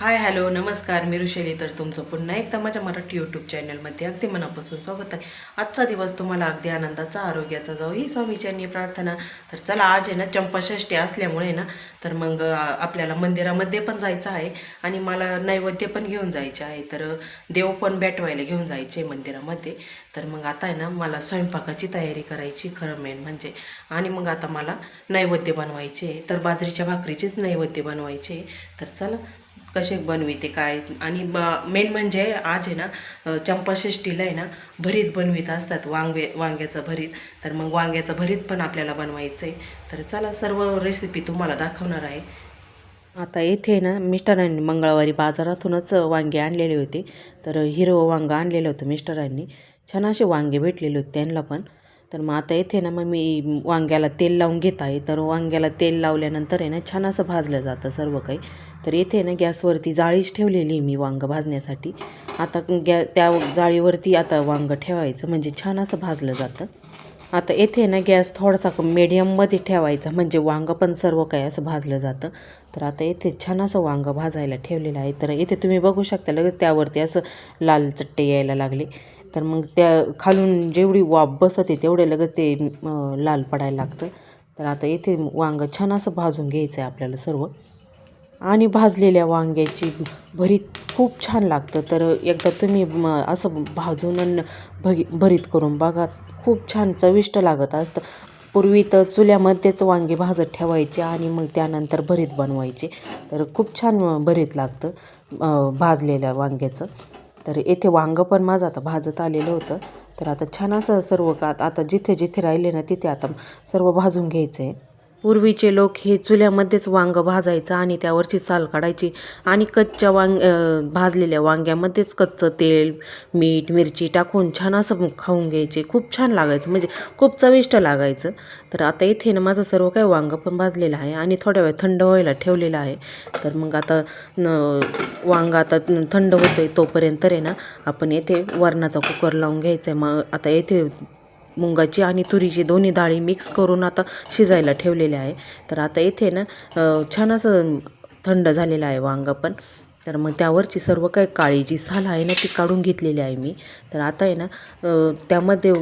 Hi hello नमस्कार मी ऋषेली. तर तुमचं पुन्हा एकदा माझ्या मराठी यूट्यूब चॅनलमध्ये अगदी मनापासून स्वागत आहे. आजचा दिवस तुम्हाला अगदी आनंदाचा आरोग्याचा जाऊ ही स्वामीच्यांनी प्रार्थना. तर चला आज आहे ना चंपाषष्ठी असल्यामुळे ना तर मग आपल्याला मंदिरामध्ये पण जायचं आहे आणि मला नैवेद्य पण घेऊन जायचे आहे. तर देव पण भेटवायला घेऊन जायचे मंदिरामध्ये. तर मग आता आहे ना मला स्वयंपाकाची तयारी करायची खरं मेन म्हणजे. आणि मग आता मला नैवेद्य बनवायचे तर बाजरीच्या भाकरीचेच नैवेद्य बनवायचे तर चला कसे बनविते काय? आणि मेन म्हणजे आज आहे ना चंपाषष्टीला चंपाषष्ठीला आहे ना भरीत बनवित असतात वांगे वांग्याचं भरीत. तर मग वांग्याचं भरीत पण आपल्याला बनवायचं आहे. तर चला सर्व रेसिपी तुम्हाला दाखवणार आहे. आता येथे ना मिस्टरांनी मंगळवारी बाजारातूनच वांगे आणलेले होते. तर हिरवं वांगं आणलेलं होतं मिस्टरांनी. छान असे वांगे भेटलेले होते त्यांना पण. तर मग आता येथे ना मग मी वांग्याला तेल लावून घेत आहे. तर वांग्याला तेल लावल्यानंतर आहे ना छान असं भाजलं जातं सर्व काही. तर येथे ना गॅसवरती जाळीच ठेवलेली आहे मी वांगं भाजण्यासाठी. आता गॅ त्या जाळीवरती आता वांगं ठेवायचं म्हणजे छान असं भाजलं जातं. आता येथे ना गॅस थोडासा मीडियममध्ये ठेवायचा म्हणजे वांगं पण सर्व काही असं भाजलं जातं. तर आता येथे छान असं वांगं भाजायला ठेवलेलं आहे. तर येथे तुम्ही बघू शकता लगेच त्यावरती असं लाल चट्टे यायला लागले. तर मग त्या खालून जेवढी वाफ बसते तेवढे लगेच ते लाल पडायला लागतं. तर आता येथे वांगं छान असं भाजून घ्यायचं आहे आपल्याला सर्व. आणि भाजलेल्या वांग्याची भरीत खूप छान लागतं. तर एकदा तुम्ही असं भाजून आणि भगी भरीत करून बघा. खूप छान चविष्ट लागत असतं. पूर्वी तर चुल्यामध्येच वांगे भाजत ठेवायचे आणि मग त्यानंतर भरीत बनवायचे. तर खूप छान भरीत लागतं भाजलेल्या वांग्याचं. तर येथे वांगं पण माझं आता भाजत आलेलं होतं. तर आता छान असं सर्व का आता जिथे जिथे राहिले ना तिथे आता सर्व भाजून घ्यायचं आहे पूर्वीचे लोक हे चुल्यामध्येच वांगं भाजायचं आणि त्यावरची साल काढायची आणि कच्च्या वांग भाजलेल्या वांग्यामध्येच कच्चं तेल मीठ मिरची टाकून छान असं खाऊन घ्यायचे. खूप छान लागायचं. म्हणजे खूप चविष्ट लागायचं. तर आता इथे ना माझं सर्व काही वांगं पण भाजलेलं आहे आणि थोड्या वेळ थंड व्हायला ठेवलेलं आहे. तर मग आता न वांगं आता थंड होतं आहे तोपर्यंत आहे ना आपण येथे वरणाचा कुकर लावून घ्यायचा आहे. मग आता येथे मुंगाची आणि तुरीची दोन्ही डाळी मिक्स करून आता शिजायला ठेवलेले आहे. तर आता इथे ना छान असं थंड झालेलं आहे वांगं पण. तर मग त्यावरची सर्व काही काळी जी साल आहे ना ती काढून घेतलेली आहे मी. तर आता आहे ना त्यामध्ये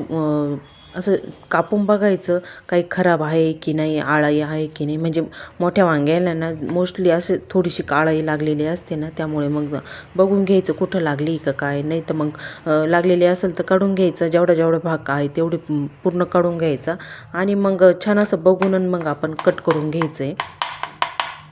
असं कापून बघायचं काही खराब आहे की नाही आळाई आहे की नाही. म्हणजे मोठ्या वांग्याला ना मोस्टली असे थोडीशी काळाई लागलेली असते ना त्यामुळे मग बघून घ्यायचं कुठं लागली का काय. नाही तर मग लागलेली असेल तर काढून घ्यायचं. जेवढा जेवढा भाग आहे तेवढी पूर्ण काढून घ्यायचा. आणि मग छान असं बघून आणि मग आपण कट करून घ्यायचं आहे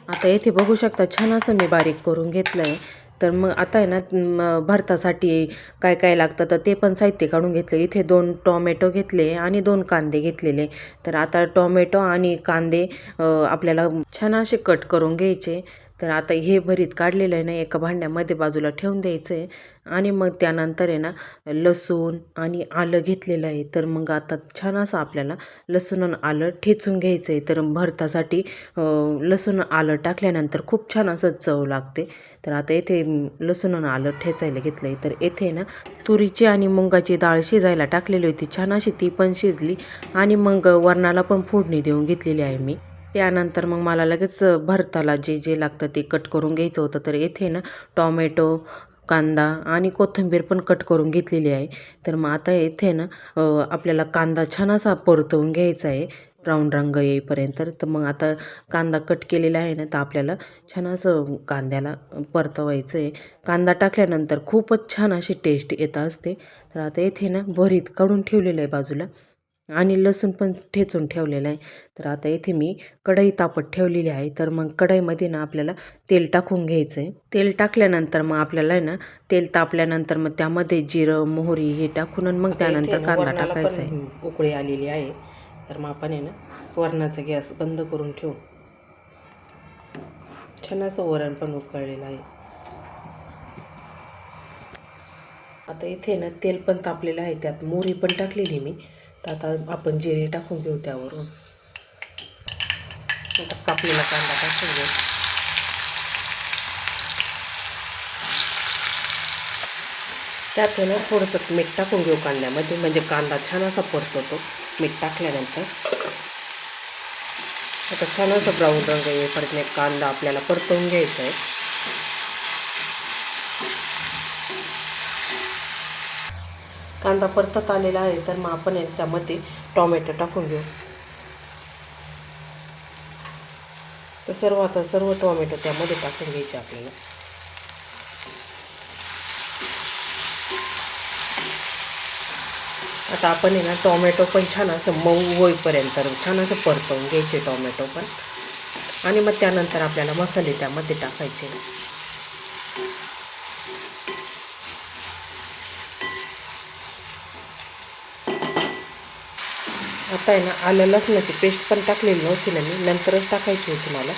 आता येथे बघू शकता छान असं मी बारीक करून घेतलं आहे तर मग आता आहे ना भरतासाठी काय काय लागतं तर ते पण साहित्य काढून घेतलं. इथे दोन टॉमॅटो घेतले आणि दोन कांदे घेतलेले. तर आता टॉमॅटो आणि कांदे आपल्याला छान असे कट करून घ्यायचे. तर आता हे भरीत काढलेलं आहे ना एका भांड्यामध्ये बाजूला ठेवून द्यायचं आहे आणि मग त्यानंतर आहे ना लसूण आणि आलं घेतलेलं आहे. तर मग आता छान असं आपल्याला लसूण आणि आलं ठेचून घ्यायचं आहे तर भरतासाठी लसूण आलं टाकल्यानंतर खूप छान असं चव लागते. तर आता येथे लसूण आणि आलं ठेचायला घेतलं आहे तर येथे ना तुरीची आणि मुंगाची डाळ शिजायला टाकलेली होती. छान अशी ती पण शिजली. आणि मग वरणाला पण फोडणी देऊन घेतलेली आहे मी. त्यानंतर मग मला लगेच भरताला जे जे लागतं ते कट करून घ्यायचं होतं. तर येथे ना टॉमॅटो कांदा आणि कोथिंबीर पण कट करून घेतलेली आहे. तर मग आता येथे ना आपल्याला कांदा छान असा परतवून घ्यायचा आहे. ब्राऊन रंग येईपर्यंत. तर मग आता कांदा कट केलेला आहे ना तर आपल्याला छान असं कांद्याला परतवायचं आहे. कांदा टाकल्यानंतर खूपच छान अशी टेस्ट येत असते. तर आता येथे ना भरीत काढून ठेवलेलं आहे बाजूला. आणि लसूण पण ठेचून ठेवलेलं आहे. तर आता इथे मी कढई तापत ठेवलेली आहे. तर मग कढईमध्ये ना आपल्याला तेल टाकून घ्यायचं आहे. तेल टाकल्यानंतर मग आपल्याला आहे ना तेल तापल्यानंतर मग त्यामध्ये जिरं मोहरी हे टाकून आणि मग त्यानंतर कांदा टाकायचा आहे. उकळी आलेली आहे. तर मग आपण आहे ना वरणाचा गॅस बंद करून ठेवू. छान असं वरण पण उकळलेलं आहे. आता इथे ना तेल पण तापलेलं आहे. त्यात मोहरी पण टाकलेली मी. तर आता आपण जिरे टाकून घेऊ त्यावरून. आता कापलेला कांदा टाकून घेऊ. त्यात ना थोडंसं मीठ टाकून घेऊ कांद्यामध्ये. म्हणजे कांदा छान असा परतवतो मीठ टाकल्यानंतर. आता छान असं ब्राऊन रंग येईपर्यंत कांदा आपल्याला परतवून घ्यायचा आहे. कांदा परतत आलेला आहे तर मग आपण आहे त्यामध्ये टॉमॅटो टाकून घेऊ. तर सर्व आता सर्व टॉमॅटो त्यामध्ये टाकून घ्यायचे आपल्याला. आता आपण आहे ना टॉमॅटो पण छान असं मऊ होईपर्यंत छान असं परतवून घ्यायचे टॉमॅटो पण. आणि मग त्यानंतर आपल्याला मसाले त्यामध्ये टाकायचे. आता आहे ना आलं लसणाची पेस्ट पण टाकलेली नव्हती ना मी. नंतरच टाकायची होती मला.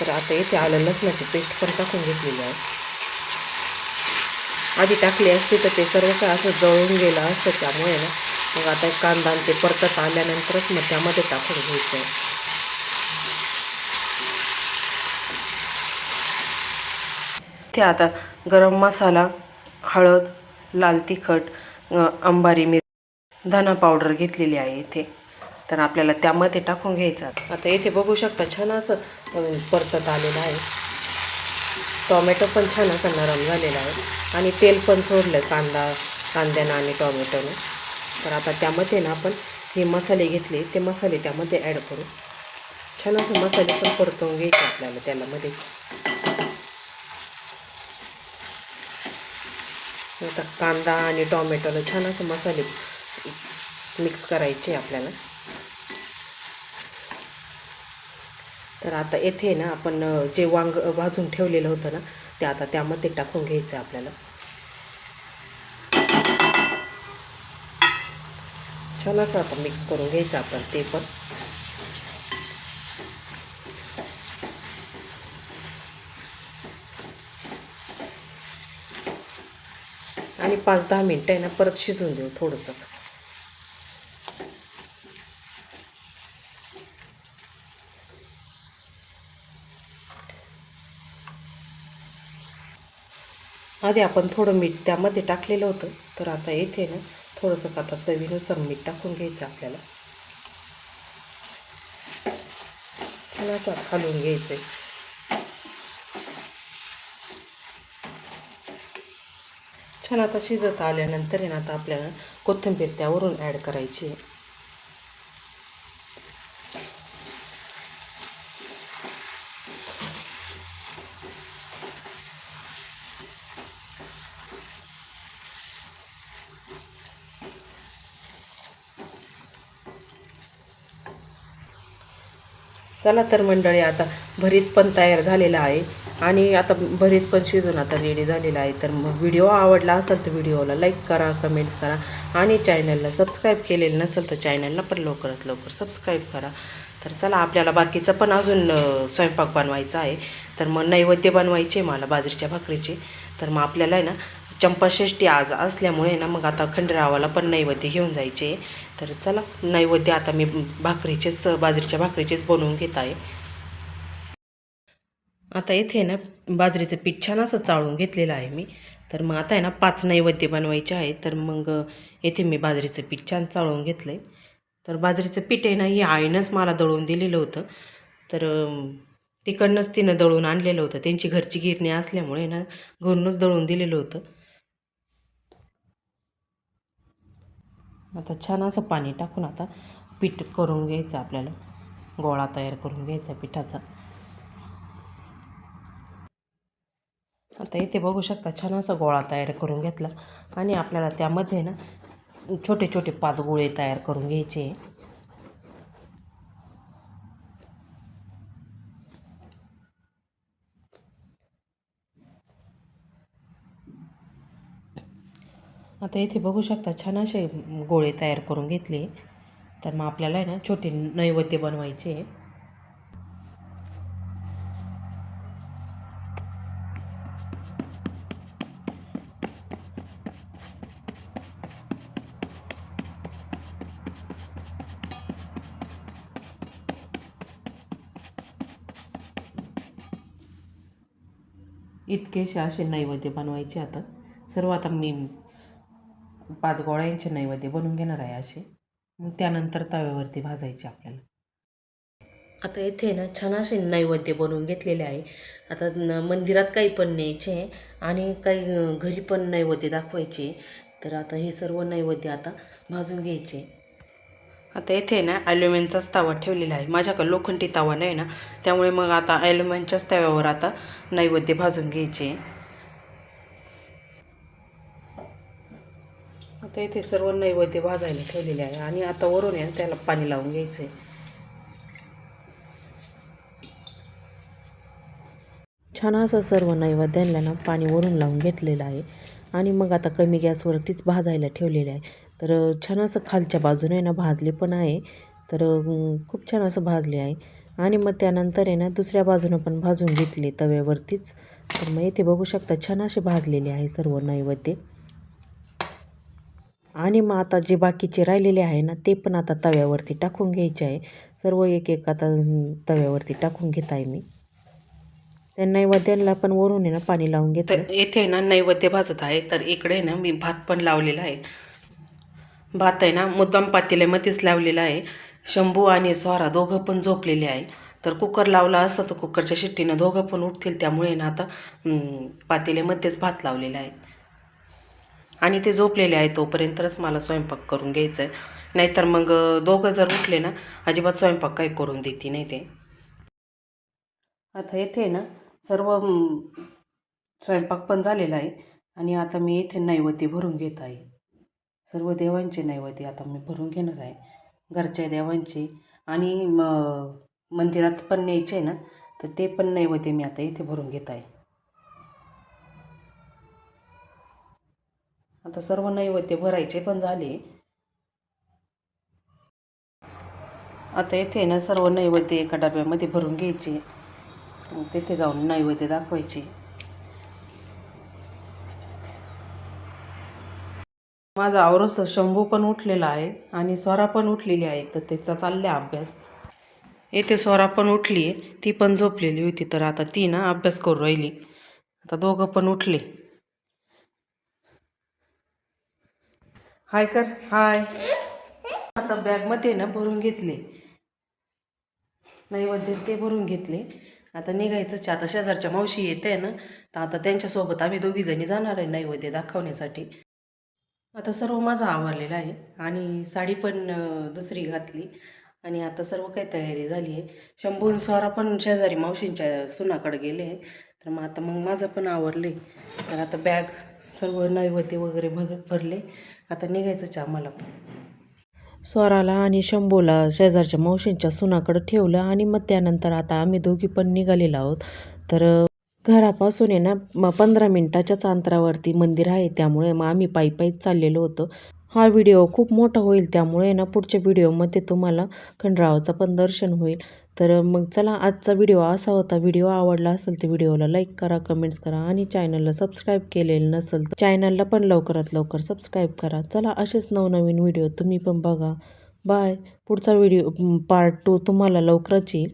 तर आता इथे आलं लसणाची पेस्ट पण टाकून घेतलेली आहे. आधी टाकली असती तर ते सर्व काय असं जळून गेलं असतं त्यामुळे ना. मग आता कांदा आणि ते परतत आल्यानंतरच मग त्यामध्ये टाकून घ्यायचं आहे. ते आता गरम मसाला हळद लाल तिखट अंबारी मिर धना पावडर घेतलेली आहे इथे. तर आपल्याला त्यामध्ये टाकून घ्यायचं आता इथे बघू शकता छान असं परतत आलेलं आहे. टॉमॅटो पण छान असं नरम झालेला आहे. आणि तेल पण सोडलं कांदा कांद्यानं आणि टॉमॅटोनं. तर आता त्यामध्ये ना आपण हे मसाले घेतले ते मसाले त्यामध्ये ॲड करू. छान असे मसाले पण परतवून घ्यायचे आपल्याला त्याला मध्ये आता कांदा आणि टॉमॅटोला छान असं मसाले मिक्स करायचे आपल्याला. तर आता येथे ना आपण जे वांग भाजून ठेवलेलं होतं ना ते आता त्यामध्ये टाकून घ्यायचं आहे आपल्याला. छान असं आता मिक्स करून घ्यायचं आपण ते पण. आणि पाच दहा मिनटं आहे ना परत शिजवून देऊ थोडंसं. आधी आपण थोडं मीठ त्यामध्ये टाकलेलं होतं तर आता येथे ना थोडंसं आता चवीनुसार मीठ टाकून घ्यायचं आपल्याला. असं खालून घ्यायचं आहे छान आता शिजत आल्यानंतर आहे ना आता आपल्याला कोथिंबीर त्यावरून ॲड करायची आहे. चला तर मंडळी आता भरीत पण तयार झालेला आहे. आणि आता भरीत पण शिजून आता रेडी झालेला आहे. तर मग व्हिडिओ आवडला असेल तर व्हिडिओला लाईक करा कमेंट्स करा. आणि चॅनलला सबस्क्राईब केलेलं नसेल तर चॅनलला पण लवकरात लवकर सबस्क्राईब करा. तर चला आपल्याला बाकीचं पण अजून स्वयंपाक बनवायचा आहे. तर मग नैवेद्य बनवायचे मला बाजरीच्या भाकरीचे. तर मग आपल्याला आहे ना चंपाषष्ठी आज असल्यामुळे ना मग आता खंडरावाला पण नैवेद्य घेऊन जायचे. तर चला नैवेद्य आता मी भाकरीचेच बाजरीच्या भाकरीचेच बनवून घेत आहे. आता इथे ना बाजरीचं पीठ छान असं चाळून घेतलेलं आहे मी. तर मग आता आहे ना पाच नैवेद्य बनवायचे आहे तर मग येथे मी बाजरीचं पीठ छान चाळून घेतलं आहे तर बाजरीचं पीठ आहे ना हे आईनंच मला दळून दिलेलं होतं. तर तिकडनंच तिनं दळून आणलेलं होतं. त्यांची घरची गिरणी असल्यामुळे ना घरूनच दळून दिलेलं होतं. आता छान असं पाणी टाकून आता पीठ करून घ्यायचं आपल्याला. गोळा तयार करून घ्यायचा पिठाचा. आता इथे बघू शकता छान असा गोळा तयार करून घेतला. आणि आपल्याला त्यामध्ये ना छोटे छोटे पाच गोळे तयार करून घ्यायचे. आता इथे बघू शकता छान असे गोळे तयार करून घेतले. तर मग आपल्याला आहे ना छोटे नैवेद्य बनवायचे. इतकेसे असे नैवेद्य बनवायचे आता. सर्व आता मी पाच गोळ्यांचे नैवेद्य बनवून घेणार आहे असे. मग त्यानंतर तव्यावरती भाजायचे आपल्याला. आता इथे ना छान असे नैवेद्य बनवून घेतलेले आहे. आता न मंदिरात काही पण न्यायचे आणि काही घरी पण नैवेद्य दाखवायचे. तर आता हे सर्व नैवेद्य आता भाजून घ्यायचे. आता इथे ना ॲल्युमिनचाच तवा ठेवलेला आहे. माझ्याकडे लोखंडी तवा नाही ना. त्यामुळे मग आता ॲल्युमिनच्याच तव्यावर आता नैवेद्य भाजून घ्यायचे. तर इथे सर्व नैवेद्य भाजायला ठेवलेले आहे. आणि आता वरून आहे ना त्याला पाणी लावून घ्यायचं आहे छान असं सर्व नैवेद्यांना ना पाणी वरून लावून घेतलेलं आहे. आणि मग आता कमी गॅसवरतीच भाजायला ठेवलेलं आहे. तर छान असं खालच्या बाजूने ना भाजले पण आहे. तर खूप छान असं भाजले आहे. आणि मग त्यानंतर आहे ना दुसऱ्या बाजूनं पण भाजून घेतले तव्यावरतीच. तर मग इथे बघू शकता छान असे भाजलेले आहे सर्व नैवेद्य. आणि मग आता जे बाकीचे राहिलेले आहे ना ते पण आता तव्यावरती टाकून घ्यायचे आहे. सर्व एक एक आता तव्यावरती टाकून घेत आहे मी. त्या नैवेद्याला पण वरून आहे ना पाणी लावून घेतलं येथे ना नैवेद्य भाजत आहे. तर इकडे ना मी भात पण लावलेला आहे. भात आहे ना मुद्दाम पातेल्यामध्येच लावलेला आहे. शंभू आणि सोहरा दोघं पण झोपलेले आहे. तर कुकर लावला असता तर कुकरच्या शिट्टीनं दोघं पण उठतील. त्यामुळे ना आता पातेल्यामध्येच भात लावलेला आहे. आणि ते झोपलेले आहे तोपर्यंतच मला स्वयंपाक करून घ्यायचा आहे नाहीतर मग दोघं जर उठले ना अजिबात स्वयंपाक काही करून देते नाही ते. आता येथे ना सर्व स्वयंपाक पण झालेला आहे आणि आता मी येथे नैवेद्य भरून घेत आहे. सर्व देवांचे नैवेद्य आता मी भरून घेणार आहे. घरच्या देवांचे आणि म मंदिरात पण न्यायचे ना तर ते पण नैवेद्य मी आता इथे भरून घेत आहे. आता सर्व नैवेद्य भरायचे पण झाले. आता येथे ना सर्व नैवेद्य एका डब्यामध्ये भरून घ्यायचे. तेथे तिथे जाऊन नैवेद्य दाखवायचे. माझा आवरोस शंभू पण उठलेला आहे आणि स्वरा पण उठलेली आहे तर त्याचा चालला अभ्यास. येथे स्वरा पण उठली आहे ती पण झोपलेली होती तर आता ती ना अभ्यास करू राहिली. आता दोघं पण उठले. हाय कर हाय. आता बॅगमध्ये ना भरून घेतले. नैवेद्य ते भरून घेतले. आता निघायचं आता शेजारच्या मावशी येते आहे ना तर आता त्यांच्यासोबत आम्ही दोघी जणी जाणार आहे नैवेद्य दाखवण्यासाठी. आता सर्व माझा आवरलेला आहे आणि साडी पण दुसरी घातली. आणि आता सर्व काही तयारी झाली आहे. शंभून स्वरा पण शेजारी मावशींच्या सुनाकडे गेले आहे तर मग आता मग माझं पण आवरले तर आता बॅग सर्व नैवेद्य वगैरे भग भरले. आता निघायचंच आम्हाला पण स्वराला आणि शंभूला शेजारच्या मावशींच्या सुनाकडं ठेवलं आणि मग त्यानंतर आता आम्ही दोघी पण निघालेलो आहोत. तर घरापासून आहे ना पंधरा मिनटाच्याच अंतरावरती मंदिर आहे त्यामुळे मग आम्ही पायी पायीच चाललेलो होतो. हा व्हिडिओ खूप मोठा होईल त्यामुळे ना पुढच्या व्हिडिओमध्ये तुम्हाला खंडरावाचं पण दर्शन होईल. तर मग चला आजचा व्हिडिओ असा होता. व्हिडिओ आवडला असेल तर व्हिडिओला लाईक करा कमेंट्स करा आणि चॅनलला सबस्क्राईब केलेलं नसेल तर चॅनलला पण लवकरात लवकर सबस्क्राईब करा. चला असेच नवनवीन व्हिडिओ तुम्ही पण बघा. बाय. पुढचा व्हिडिओ पार्ट टू तुम्हाला लवकरच येईल.